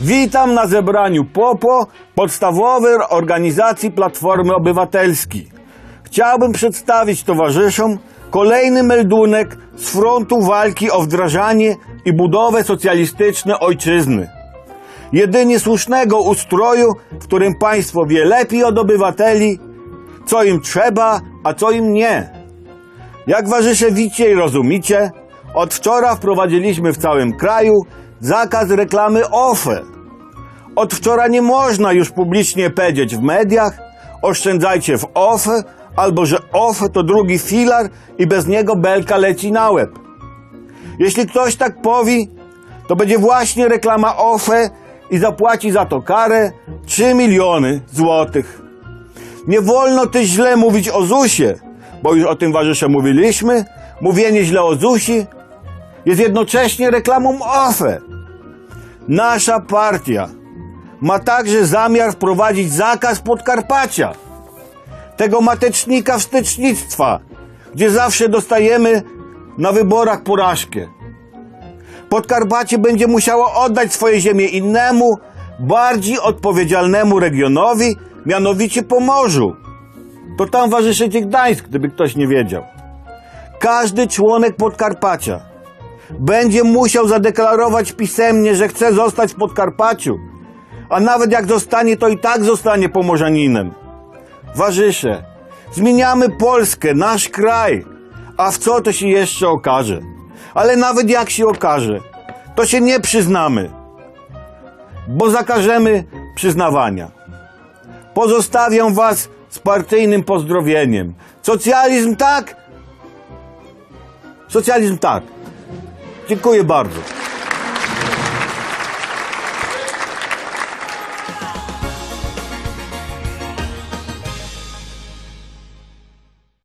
Witam na zebraniu POPO, podstawowej organizacji Platformy Obywatelskiej. Chciałbym przedstawić towarzyszom kolejny meldunek z frontu walki o wdrażanie i budowę socjalistycznej ojczyzny. Jedynie słusznego ustroju, w którym państwo wie lepiej od obywateli, co im trzeba, a co im nie. Jak warzysze wicie i rozumicie, od wczoraj wprowadziliśmy w całym kraju zakaz reklamy OFE. Od wczoraj nie można już publicznie powiedzieć w mediach oszczędzajcie w OFE, albo że OFE to drugi filar i bez niego belka leci na łeb. Jeśli ktoś tak powie, to będzie właśnie reklama OFE i zapłaci za to karę 3 miliony złotych. Nie wolno też źle mówić o ZUSie, bo już o tym warzysze mówiliśmy. Mówienie źle o ZUSie jest jednocześnie reklamą OFE. Nasza partia ma także zamiar wprowadzić zakaz Podkarpacia, tego matecznika wstecznictwa, gdzie zawsze dostajemy na wyborach porażkę. Podkarpacie będzie musiało oddać swoje ziemię innemu, bardziej odpowiedzialnemu regionowi, mianowicie Pomorzu. To tam warzyszecie Gdańsk, gdyby ktoś nie wiedział. Każdy członek Podkarpacia będzie musiał zadeklarować pisemnie, że chce zostać w Podkarpaciu. A nawet jak zostanie, to i tak zostanie Pomorzaninem. Warzysze, zmieniamy Polskę, nasz kraj. A w co to się jeszcze okaże? Ale nawet jak się okaże, to się nie przyznamy, bo zakażemy przyznawania. Pozostawiam Was z partyjnym pozdrowieniem. Socjalizm tak? Socjalizm tak. Dziękuję bardzo.